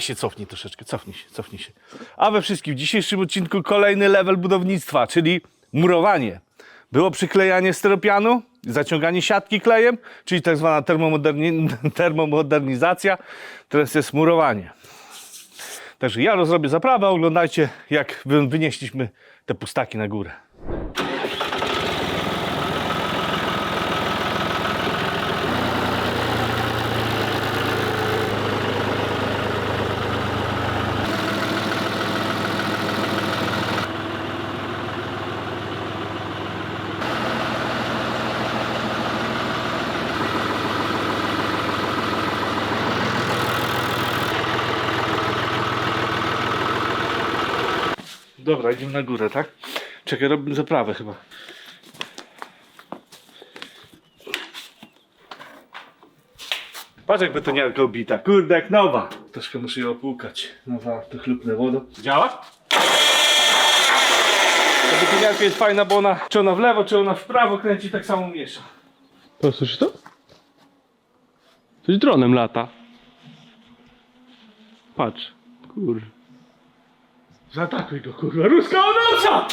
weź się cofnij troszeczkę, cofnij się, cofnij się. A we wszystkim w dzisiejszym odcinku kolejny level budownictwa, czyli murowanie. Było przyklejanie steropianu, zaciąganie siatki klejem, czyli tak zwana termomoderni termomodernizacja. Teraz jest murowanie. Także ja rozrobię zaprawę, oglądajcie jak wy- wynieśliśmy te pustaki na górę. Dobra, idziemy na górę, tak? Czekaj, robimy zaprawę chyba. Patrz jak betoniarka obita, kurde jak nowa. Troszkę muszę ją opłukać. Nowa, to chlupnę wodą. Działa? Ta betoniarka jest fajna, bo ona czy ona w lewo, czy ona w prawo kręci, tak samo miesza. O, słyszysz to? Coś dronem lata. Patrz. Kur... Zaatakuj go, kurwa, ruska noca!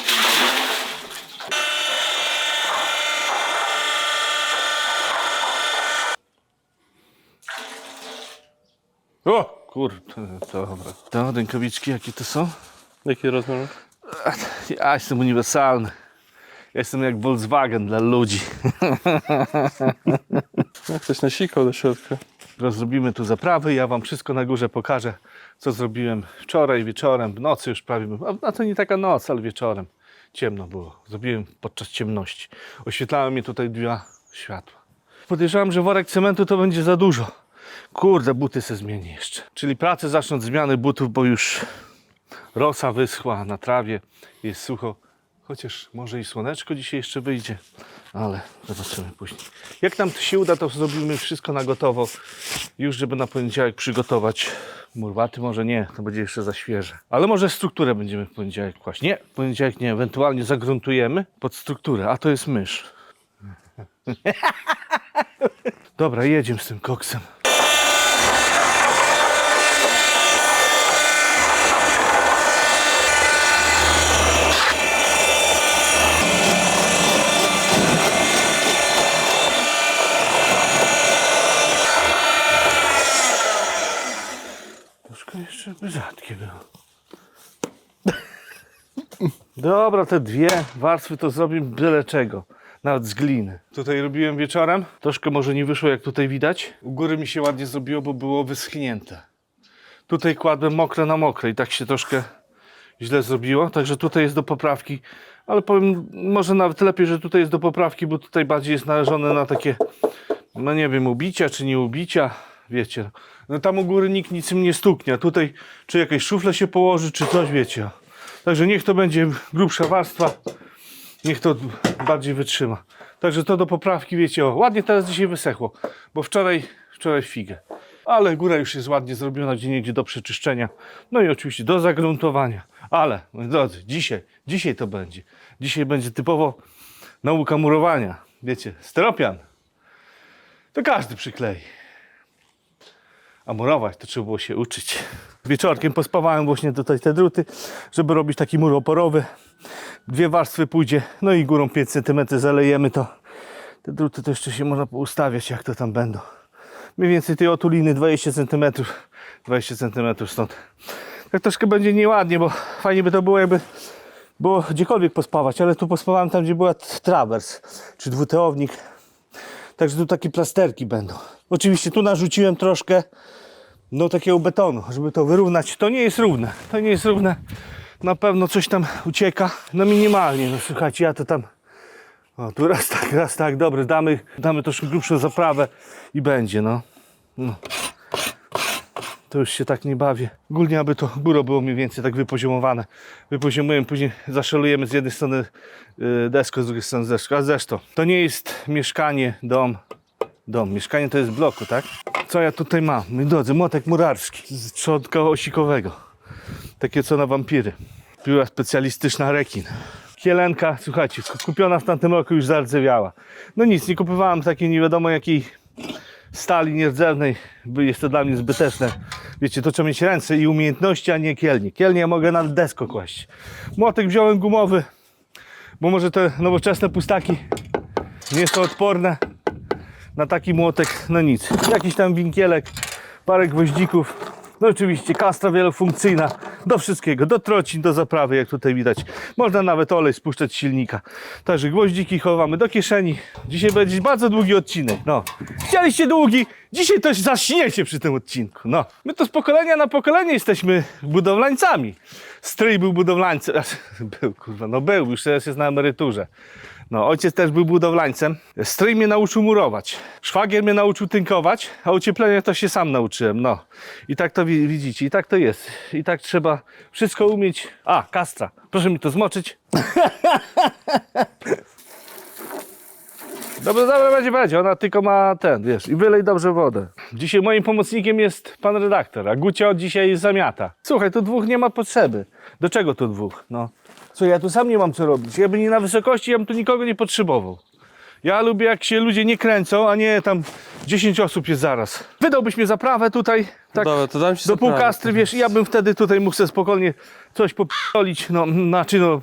O, kurde, dobra. To rękawiczki jakie to są? Jaki rozmiar? Ja jestem uniwersalny. Ja jestem jak Volkswagen dla ludzi. Jak ktoś nasikał do środka. Rozrobimy tu zaprawy, ja wam wszystko na górze pokażę, co zrobiłem wczoraj wieczorem, w nocy już prawie, a to nie taka noc, ale wieczorem. Ciemno było, zrobiłem podczas ciemności. Oświetlały mnie tutaj dwa światła. Podejrzewam, że worek cementu to będzie za dużo. Kurde, buty se zmienię jeszcze. Czyli pracę zacznę od zmiany butów, bo już rosa wyschła na trawie, jest sucho. Chociaż może i słoneczko dzisiaj jeszcze wyjdzie, ale zobaczymy później. Jak nam się uda, to zrobimy wszystko na gotowo, już żeby na poniedziałek przygotować murwaty. Może nie, to będzie jeszcze za świeże. Ale może strukturę będziemy w poniedziałek kłaść. Nie, w poniedziałek nie, ewentualnie zagruntujemy pod strukturę, a to jest mysz. Dobra, jedziemy z tym koksem. Troszkę jeszcze by rzadkie było. Dobra, te dwie warstwy to zrobimy byle czego. Nawet z gliny. Tutaj robiłem wieczorem. Troszkę może nie wyszło jak tutaj widać. U góry mi się ładnie zrobiło, bo było wyschnięte. Tutaj kładłem mokre na mokre i tak się troszkę źle zrobiło. Także tutaj jest do poprawki. Ale powiem, może nawet lepiej, że tutaj jest do poprawki, bo tutaj bardziej jest należone na takie no nie wiem, ubicia czy nie ubicia, wiecie. No tam u góry nikt nic im nie stuknie, tutaj czy jakieś szufle się położy, czy coś, wiecie. Także niech to będzie grubsza warstwa, niech to bardziej wytrzyma. Także to do poprawki, wiecie, o, ładnie teraz dzisiaj wysechło, bo wczoraj, wczoraj figę. Ale góra już jest ładnie zrobiona, gdzie niegdzie do przeczyszczenia. No i oczywiście do zagruntowania. Ale, moi drodzy, dzisiaj, dzisiaj to będzie. Dzisiaj będzie typowo nauka murowania. Wiecie, steropian to każdy przyklei. A murować to trzeba było się uczyć. Wieczorkiem pospawałem właśnie tutaj te druty, żeby robić taki mur oporowy. Dwie warstwy pójdzie, no i górą 5 cm zalejemy to. Te druty to jeszcze się można ustawiać, jak to tam będą. Mniej więcej tej otuliny 20 cm, 20 cm stąd. Tak troszkę będzie nieładnie, bo fajnie by to było jakby było gdziekolwiek pospawać, ale tu pospawałem tam, gdzie była trawers, czy dwuteownik. Także tu takie plasterki będą. Oczywiście tu narzuciłem troszkę no takiego betonu, żeby to wyrównać. To nie jest równe. To nie jest równe. Na pewno coś tam ucieka. No minimalnie. No słuchajcie, ja to tam. O, tu raz tak, raz tak. Dobry, damy, damy troszkę grubszą zaprawę i będzie, no. no. To już się tak nie bawię. Ogólnie, aby to góro było mniej więcej tak wypoziomowane. Wypoziomujemy, później zaszalujemy z jednej strony y, deską, z drugiej strony deską. A zresztą, to nie jest mieszkanie, dom. Dom. Mieszkanie to jest bloku, tak? Co ja tutaj mam? Moi drodzy, młotek murarski z trzodka osikowego. Takie co na wampiry. Piła specjalistyczna rekin. Kielenka, słuchajcie, kupiona w tamtym roku już zardzewiała. No nic, nie kupowałem takiej nie wiadomo jakiej stali nierdzewnej, jest to dla mnie zbyteczne. Wiecie, to trzeba mieć ręce i umiejętności, a nie kielnie. Kielnie mogę na desko kłaść. Młotek wziąłem gumowy, bo może te nowoczesne pustaki nie są odporne na taki młotek, no nic. Jakiś tam winkielek, parę gwoździków. No oczywiście kastra wielofunkcyjna, do wszystkiego, do trocin, do zaprawy, jak tutaj widać. Można nawet olej spuszczać z silnika. Także gwoździki chowamy do kieszeni. Dzisiaj będzie bardzo długi odcinek. No. Chcieliście długi, dzisiaj to zaśniecie przy tym odcinku. No. My to z pokolenia na pokolenie jesteśmy budowlańcami. Stryj był budowlańcem, był kurwa, no był, już teraz jest na emeryturze. No, ojciec też był budowlańcem. Stryj mnie nauczył murować. Szwagier mnie nauczył tynkować, a ocieplenia to się sam nauczyłem. No. I tak to wi- widzicie, i tak to jest. I tak trzeba wszystko umieć. A, kastra. Proszę mi to zmoczyć. Dobrze, dobrze, będzie, będzie. Ona tylko ma ten, wiesz, i wylej dobrze wodę. Dzisiaj moim pomocnikiem jest pan redaktor, a Gucia od dzisiaj zamiata. Słuchaj, tu dwóch nie ma potrzeby. Do czego tu dwóch? No. Co, ja tu sam nie mam co robić. Ja bym nie na wysokości, ja bym tu nikogo nie potrzebował. Ja lubię, jak się ludzie nie kręcą, a nie tam 10 osób jest zaraz. Wydałbyś mnie za prawę tutaj, tak Dobra, to dam ci do zaprawę. półkastry, wiesz, i ja bym wtedy tutaj mógł sobie spokojnie coś popiolić, no, znaczy no...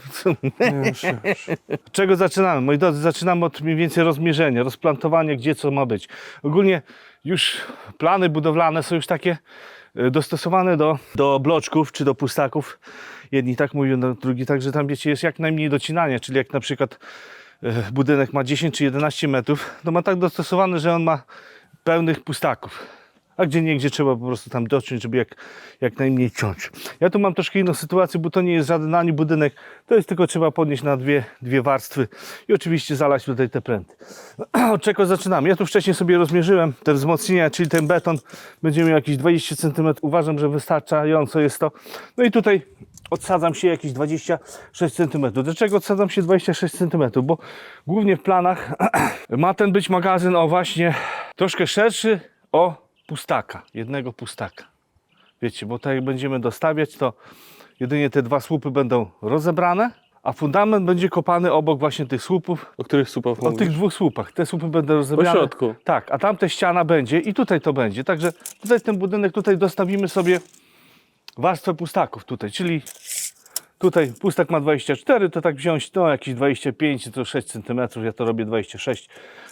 Już, już. Czego zaczynamy? Moi drodzy, zaczynamy od mniej więcej rozmierzenia, rozplantowania, gdzie co ma być. Ogólnie już plany budowlane są już takie e, dostosowane do, do bloczków czy do pustaków. Jedni tak mówią, no, drugi tak, że tam wiecie, jest jak najmniej docinania, czyli jak na przykład e, budynek ma 10 czy 11 metrów, to ma tak dostosowane, że on ma pełnych pustaków. A gdzie nie, gdzie trzeba po prostu tam dociąć, żeby jak, jak najmniej ciąć. Ja tu mam troszkę inną sytuację, bo to nie jest żaden ani budynek, to jest tylko trzeba podnieść na dwie, dwie warstwy i oczywiście zalać tutaj te pręty. Od czego zaczynamy? Ja tu wcześniej sobie rozmierzyłem te wzmocnienia, czyli ten beton będzie miał jakieś 20 cm. Uważam, że wystarczająco jest to. No i tutaj odsadzam się jakieś 26 cm. Dlaczego odsadzam się 26 cm? Bo głównie w planach ma ten być magazyn o właśnie troszkę szerszy o pustaka, jednego pustaka. Wiecie, bo tak jak będziemy dostawiać, to jedynie te dwa słupy będą rozebrane, a fundament będzie kopany obok właśnie tych słupów, O których słupach o mówisz? tych dwóch słupach. Te słupy będą rozebrane. Po środku. Tak, a tamte ściana będzie i tutaj to będzie. Także tutaj ten budynek, tutaj dostawimy sobie warstwę pustaków tutaj, czyli tutaj pustak ma 24, to tak wziąć no jakieś 25 to 6 cm, ja to robię 26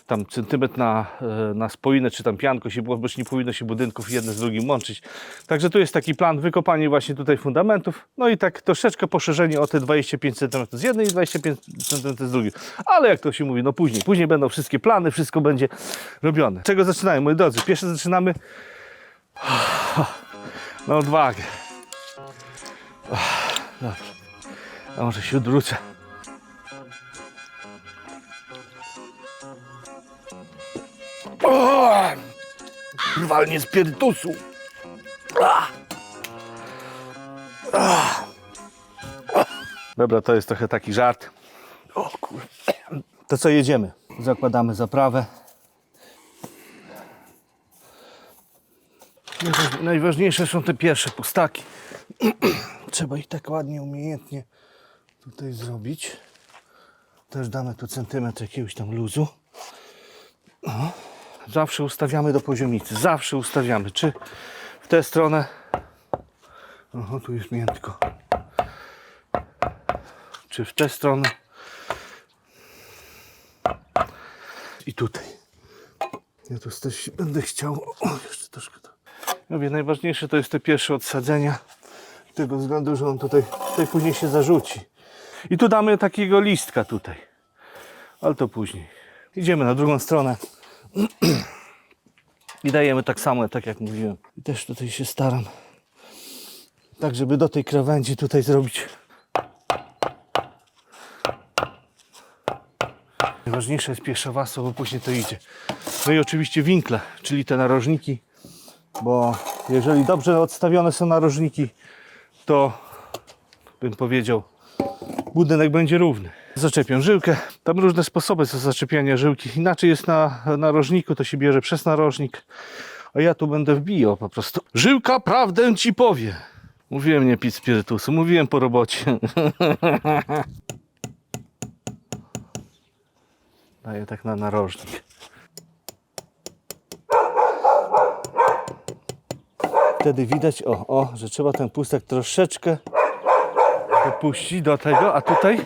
tam centymetr na, e, na spoinę czy tam pianko się było, bo nie powinno się budynków jedne z drugim łączyć. Także tu jest taki plan, wykopanie właśnie tutaj fundamentów, no i tak troszeczkę poszerzenie o te 25 cm z jednej i 25 cm z drugiej. Ale jak to się mówi, no później, później będą wszystkie plany, wszystko będzie robione. Czego zaczynamy, moi drodzy? Pierwsze zaczynamy na odwagę. Dobrze. A może się odwrócę. Walnie spirytusu. Dobra, to jest trochę taki żart. O kur... To co, jedziemy? Zakładamy zaprawę. Najważ- Najważniejsze są te pierwsze pustaki. Trzeba ich tak ładnie, umiejętnie tutaj zrobić. Też damy tu centymetr jakiegoś tam luzu. O. Zawsze ustawiamy do poziomicy. Zawsze ustawiamy. Czy w tę stronę. Oho, tu jest miętko. Czy w tę stronę. I tutaj. Ja tu też będę chciał. O, jeszcze troszkę Mówię, najważniejsze to jest te pierwsze odsadzenia. Tego względu, że on tutaj, tutaj później się zarzuci. I tu damy takiego listka tutaj. Ale to później. Idziemy na drugą stronę. I dajemy tak samo, tak jak mówiłem. I też tutaj się staram. Tak, żeby do tej krawędzi tutaj zrobić. Najważniejsze jest wasa, bo później to idzie. No i oczywiście winkle, czyli te narożniki, bo jeżeli dobrze odstawione są narożniki, to bym powiedział, budynek będzie równy. Zaczepię żyłkę. Tam różne sposoby zaczepiania żyłki. Inaczej jest na narożniku, to się bierze przez narożnik. A ja tu będę wbijał po prostu. Żyłka prawdę ci powie. Mówiłem nie pić spirytusu, mówiłem po robocie. Daję tak na narożnik. Wtedy widać, o, o, że trzeba ten pustek troszeczkę popuścić do tego, a tutaj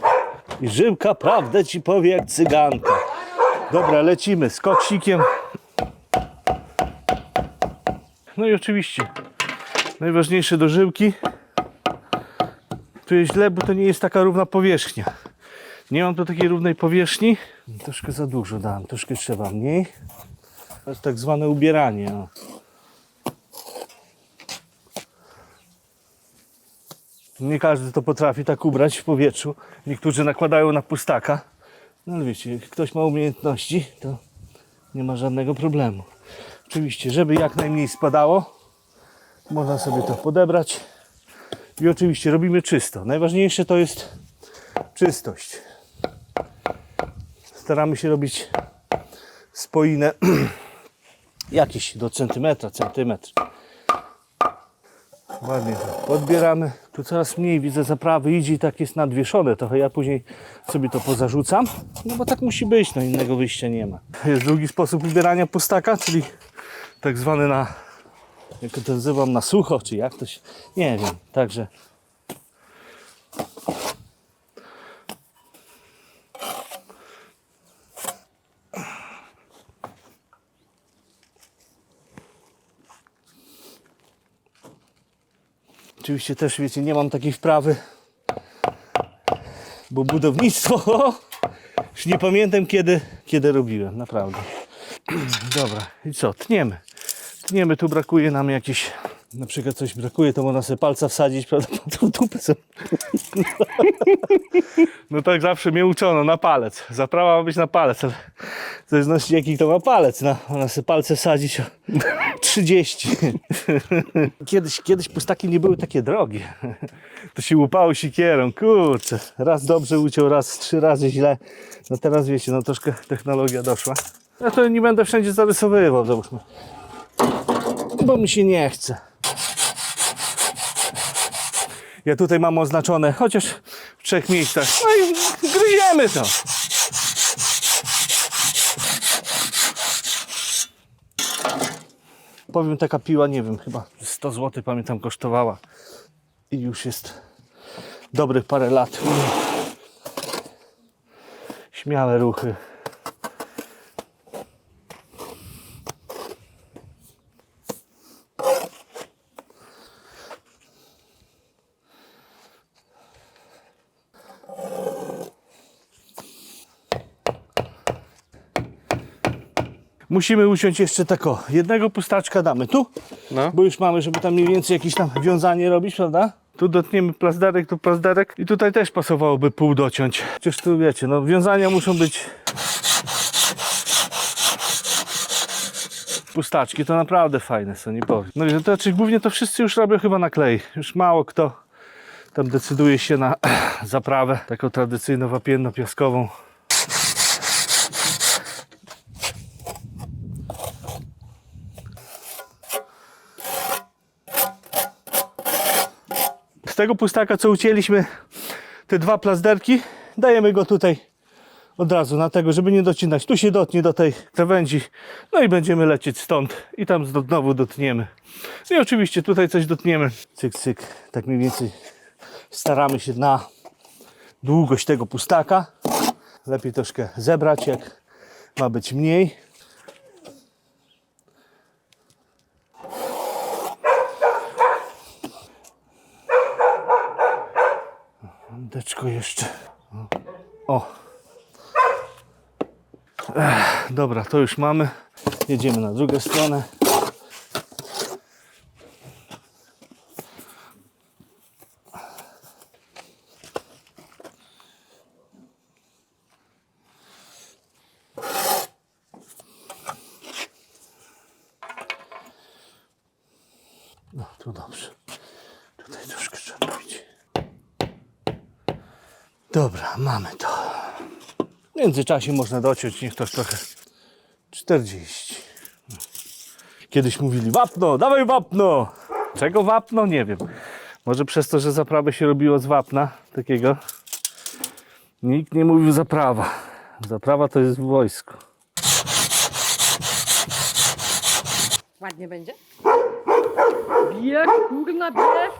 i żyłka prawdę ci powie jak cyganka. Dobra, lecimy z koksikiem. No i oczywiście najważniejsze do żyłki. Tu jest źle, bo to nie jest taka równa powierzchnia. Nie mam tu takiej równej powierzchni. Troszkę za dużo dałem, troszkę trzeba mniej. To jest tak zwane ubieranie. O. Nie każdy to potrafi tak ubrać w powietrzu. Niektórzy nakładają na pustaka. No ale wiecie, jak ktoś ma umiejętności, to nie ma żadnego problemu. Oczywiście, żeby jak najmniej spadało, można sobie to podebrać. I oczywiście robimy czysto. Najważniejsze to jest czystość. Staramy się robić spoinę jakieś do centymetra, centymetr. Ładnie to podbieramy. Tu coraz mniej widzę zaprawy idzie i tak jest nadwieszone trochę. Ja później sobie to pozarzucam, no bo tak musi być, no innego wyjścia nie ma. Jest drugi sposób ubierania pustaka, czyli tak zwany na, jak to nazywam, na sucho, czy jak to się, nie wiem. Także Oczywiście też, wiecie, nie mam takiej wprawy, bo budownictwo, już nie pamiętam kiedy, kiedy robiłem, naprawdę. Dobra, i co, tniemy. Tniemy, tu brakuje nam jakieś, na przykład coś brakuje, to można sobie palca wsadzić, prawda, pod dupę sobie. No tak zawsze mnie uczono, na palec. Zaprawa ma być na palec, ale w zależności jaki to ma palec, no, można sobie palce wsadzić 30. Kiedyś, kiedyś pustaki nie były takie drogie. To się łupało sikierą, kurczę. Raz dobrze uciął, raz trzy razy źle. No teraz wiecie, no troszkę technologia doszła. Ja to nie będę wszędzie zarysowywał, załóżmy. Bo mi się nie chce. Ja tutaj mam oznaczone, chociaż w trzech miejscach. No i gryziemy to. Powiem, taka piła, nie wiem, chyba 100 zł pamiętam kosztowała. I już jest dobrych parę lat. Śmiałe ruchy. Musimy uciąć jeszcze tako. Jednego pustaczka damy tu, No. bo już mamy, żeby tam mniej więcej jakieś tam wiązanie robić, prawda? Tu dotniemy plazderek, tu plazderek i tutaj też pasowałoby pół dociąć. Chociaż tu wiecie, no wiązania muszą być pustaczki, to naprawdę fajne są, nie powiem. No i to znaczy głównie to wszyscy już robią chyba na klej. Już mało kto tam decyduje się na zaprawę taką tradycyjną wapienno-piaskową. Z tego pustaka, co ucięliśmy, te dwa plazderki, dajemy go tutaj od razu na tego, żeby nie docinać. Tu się dotnie do tej krawędzi, no i będziemy lecieć stąd i tam znowu dotniemy. No I oczywiście tutaj coś dotniemy. Cyk, cyk, tak mniej więcej staramy się na długość tego pustaka. Lepiej troszkę zebrać, jak ma być mniej. Deczko jeszcze. O. Ech, dobra, to już mamy. Jedziemy na drugą stronę. No, tu dobrze. Tutaj troszkę trzeba robić. Dobra, mamy to. W międzyczasie można dociąć, niech to trochę 40. Kiedyś mówili wapno, dawaj wapno. Czego wapno? Nie wiem. Może przez to, że zaprawę się robiło z wapna takiego. Nikt nie mówił zaprawa. Zaprawa to jest w wojsku. Ładnie będzie? Bierz, kurna, bierz!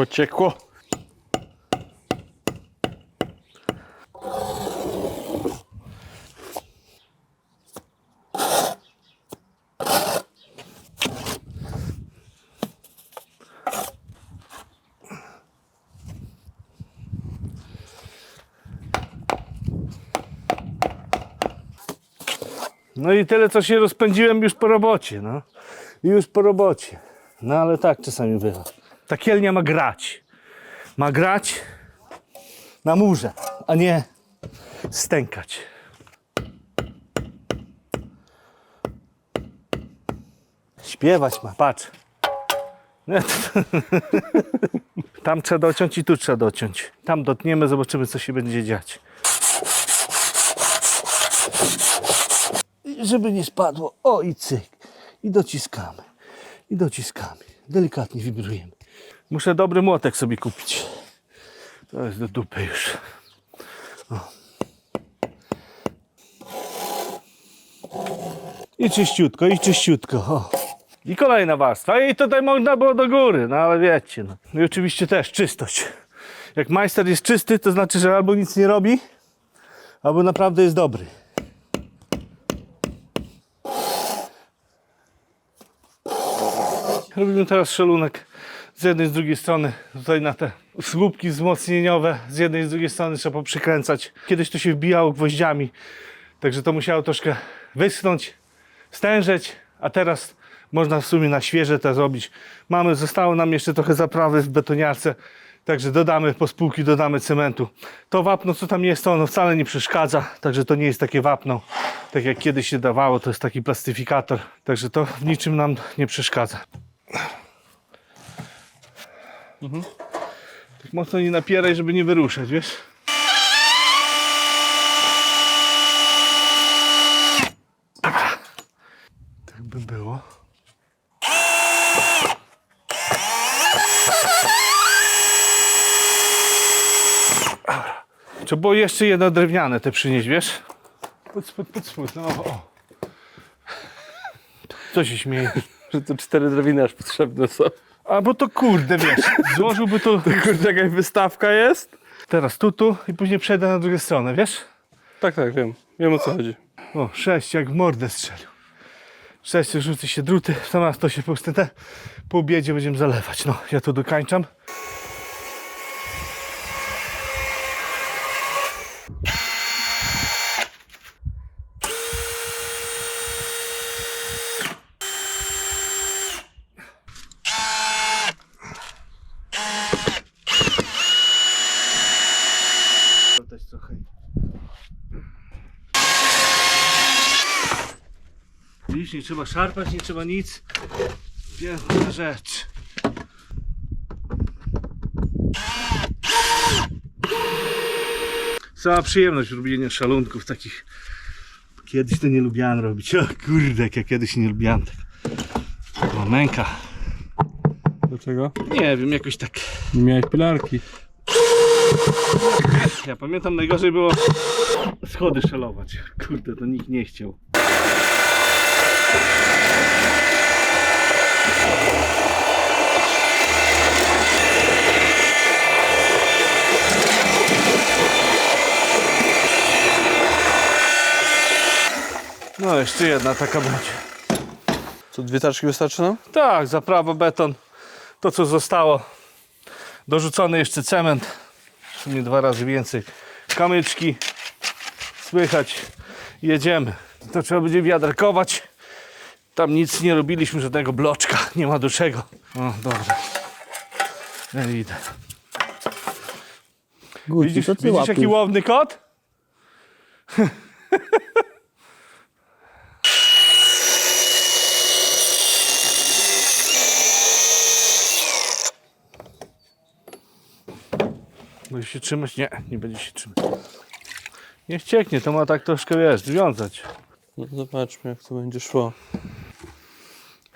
Pociekło. No i tyle, co się rozpędziłem już po robocie, no. Już po robocie. No ale tak czasami bywa. Ta kielnia ma grać. Ma grać na murze, a nie stękać. Śpiewać ma, patrz. Tam trzeba dociąć i tu trzeba dociąć. Tam dotniemy, zobaczymy, co się będzie dziać. I żeby nie spadło. O i cyk. I dociskamy. I dociskamy. Delikatnie wibrujemy. Muszę dobry młotek sobie kupić. To jest do dupy już. O. I czyściutko, i czyściutko. O. I kolejna warstwa. I tutaj można było do góry, no ale wiecie. No. I oczywiście też czystość. Jak majster jest czysty, to znaczy, że albo nic nie robi, albo naprawdę jest dobry. Robimy teraz szalunek z jednej z drugiej strony. Tutaj na te słupki wzmocnieniowe z jednej z drugiej strony trzeba przykręcać. Kiedyś to się wbijało gwoździami, także to musiało troszkę wyschnąć, stężeć, a teraz można w sumie na świeże to zrobić. Mamy, zostało nam jeszcze trochę zaprawy w betoniarce, także dodamy po spółki, dodamy cementu. To wapno, co tam jest, to ono wcale nie przeszkadza, także to nie jest takie wapno, tak jak kiedyś się dawało, to jest taki plastyfikator, także to w niczym nam nie przeszkadza. Tak mocno nie napieraj, żeby nie wyruszać, wiesz? Tak by było. Dobra. Trzeba było jeszcze jedno drewniane te przynieść, wiesz? Puc, puc, puc, puc. No, o. Co się śmieje? Że to cztery drewiny aż potrzebne są. A bo to kurde, wiesz, złożyłby to... Kurde, jakaś wystawka jest? Teraz tu, tu i później przejdę na drugą stronę, wiesz? Tak, tak, wiem. Wiem o co chodzi. O, sześć jak w mordę strzelił. Sześć rzuci się druty, w sam raz to się puste te. Po obiedzie będziemy zalewać. No, ja to dokańczam. trochę. Widzisz, nie trzeba szarpać, nie trzeba nic. Piękna rzecz. Sama przyjemność robienia szalunków takich. Kiedyś to nie lubiałem robić. O kurde, jak ja kiedyś nie lubiałem tego. O, męka. Dlaczego? Nie wiem, jakoś tak. Nie miałeś pilarki. Ja pamiętam najgorzej było schody szalować. Kurde, to nikt nie chciał. No, jeszcze jedna taka będzie. Co, dwie taczki wystarczy nam? Tak, za prawo beton. To co zostało. Dorzucony jeszcze cement. W sumie dwa razy więcej. Kamyczki. Słychać. Jedziemy. To trzeba będzie wiaderkować. Tam nic nie robiliśmy, żadnego bloczka. Nie ma do czego. O, dobra. Ja idę. Widzisz, widzisz jaki łowny kot? się trzymać? Nie, nie będzie się trzymać. Niech cieknie, to ma tak troszkę, wiesz, związać. No zobaczmy jak to będzie szło.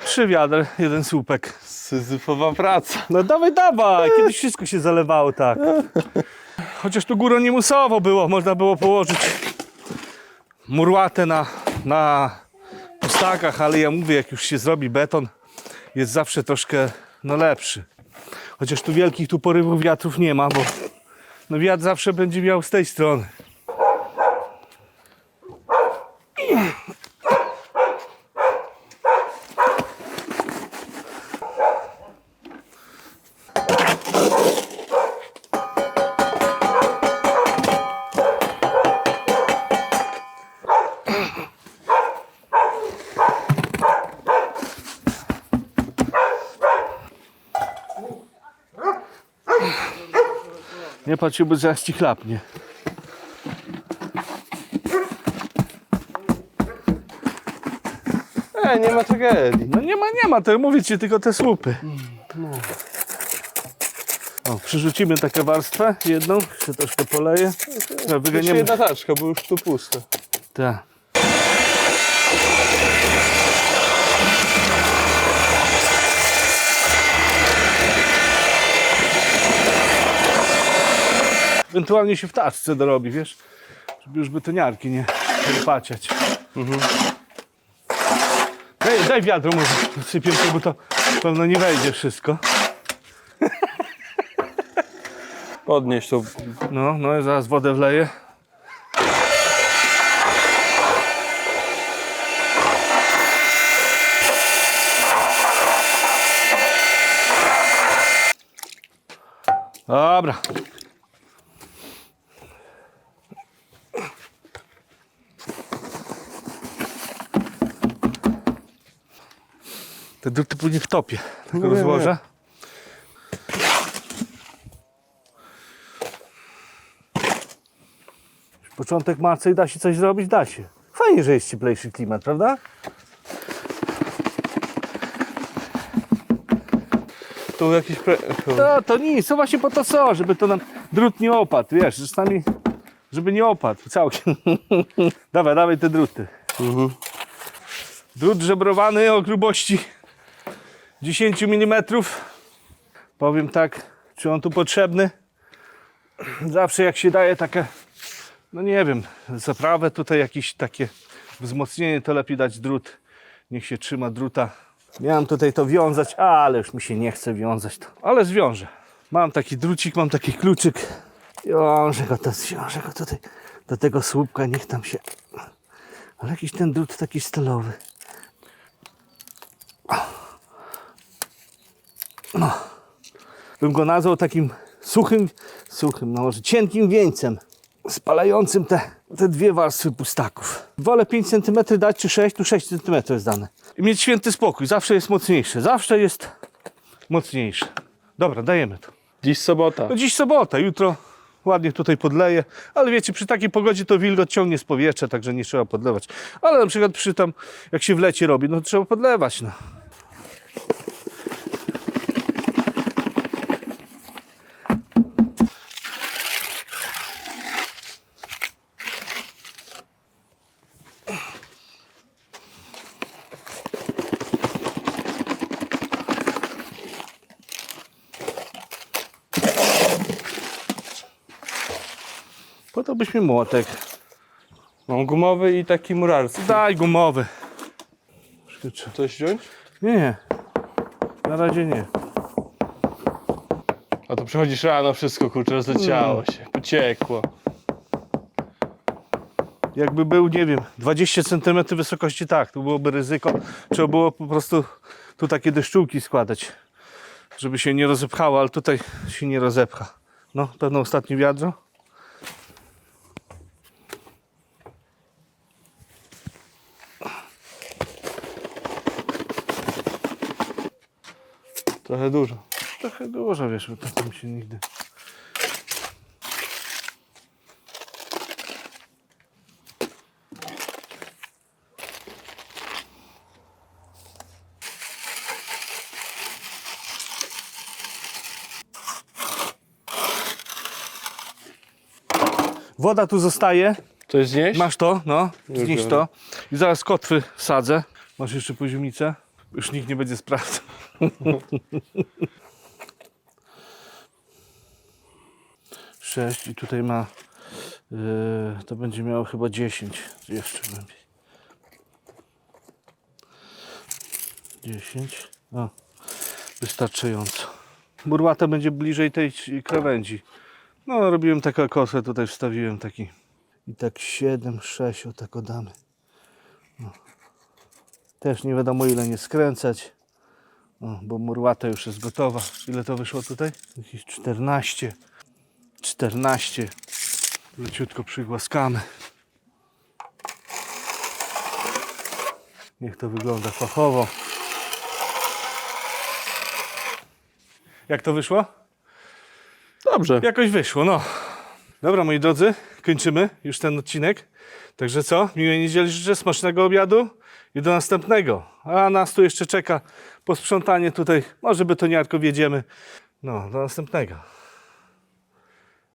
trzy wiadra, jeden słupek. Syzyfowa praca. No dawaj, dawaj, kiedyś wszystko się zalewało tak. Chociaż tu górą nie musowo było, można było położyć murłatę na, na pustakach, ale ja mówię, jak już się zrobi beton, jest zawsze troszkę no lepszy. Chociaż tu wielkich tu porywów wiatrów nie ma, bo no wiatr zawsze będzie miał z tej strony. Nie patrz się, bo zaraz ci chlapnie. E, nie ma tragedii. No nie ma, nie ma, to mówię ci tylko te słupy. O, przerzucimy taką warstwę, jedną, się troszkę poleję. Ja Jeszcze wyganiemy. jedna taczka, bo już tu puste. Tak. Ewentualnie się w taczce dorobi, wiesz? Żeby już betoniarki nie wypaciać. Daj, daj wiadro może sypię, bo to pewno nie wejdzie wszystko. Podnieś to. No, no ja zaraz wodę wleję. Dobra. Te druty później w topie. Tak Nie, rozłożę. Początek marca i da się coś zrobić? Da się. Fajnie, że jest cieplejszy klimat, prawda? Tu jakiś pre... To, to nic, to właśnie po to co, żeby to nam drut nie opadł, wiesz, czasami, żeby nie opadł całkiem. dawaj, dawaj te druty. Mhm. Drut żebrowany o grubości 10 mm. Powiem tak, czy on tu potrzebny? Zawsze jak się daje takie, no nie wiem, zaprawę tutaj jakieś takie wzmocnienie, to lepiej dać drut. Niech się trzyma druta. Miałem tutaj to wiązać, ale już mi się nie chce wiązać to. Ale zwiążę. Mam taki drucik, mam taki kluczyk. Wiążę go, to zwiążę go tutaj do tego słupka, niech tam się... Ale jakiś ten drut taki stalowy. No. Bym go nazwał takim suchym, suchym, no może cienkim wieńcem, spalającym te, te dwie warstwy pustaków. Wolę 5 cm dać czy 6, tu 6 cm jest dane. I mieć święty spokój, zawsze jest mocniejsze, zawsze jest mocniejsze. Dobra, dajemy to. Dziś sobota. No dziś sobota, jutro ładnie tutaj podleję, ale wiecie, przy takiej pogodzie to wilgoć ciągnie z powietrza, także nie trzeba podlewać. Ale na przykład przy tam, jak się w lecie robi, no to trzeba podlewać, no. Podałbyś mi młotek. Mam gumowy i taki murarski. Daj gumowy. Coś wziąć? Nie, nie. Na razie nie. A to przychodzisz rano, wszystko kurczę rozleciało się. Pociekło. Jakby był, nie wiem, 20 cm wysokości, tak, tu byłoby ryzyko. Trzeba było po prostu tu takie deszczułki składać, żeby się nie rozepchało, ale tutaj się nie rozepcha. No, pewno ostatnie wiadro. Trochę dużo. Trochę dużo, wiesz, bo to tam się nigdy... Woda tu zostaje. Coś znieść? Masz to, no, znieś to. I zaraz kotwy wsadzę. Masz jeszcze poziomicę? Już nikt nie będzie sprawdzał. Sześć i tutaj ma, yy, to będzie miało chyba 10, jeszcze głębiej. 10, o, wystarczająco. Burłata będzie bliżej tej krawędzi. No, robiłem taką kosę, tutaj wstawiłem taki. I tak 7, 6, o tak damy. No. Też nie wiadomo ile nie skręcać. O, bo murłata już jest gotowa. Ile to wyszło tutaj? Jakieś 14. 14. Leciutko przygłaskamy. Niech to wygląda fachowo. Jak to wyszło? Dobrze. Jakoś wyszło, no. Dobra, moi drodzy, kończymy już ten odcinek. Także co? Miłej niedzieli życzę, smacznego obiadu i do następnego. A nas tu jeszcze czeka posprzątanie tutaj. Może betoniarko wjedziemy. No, do następnego.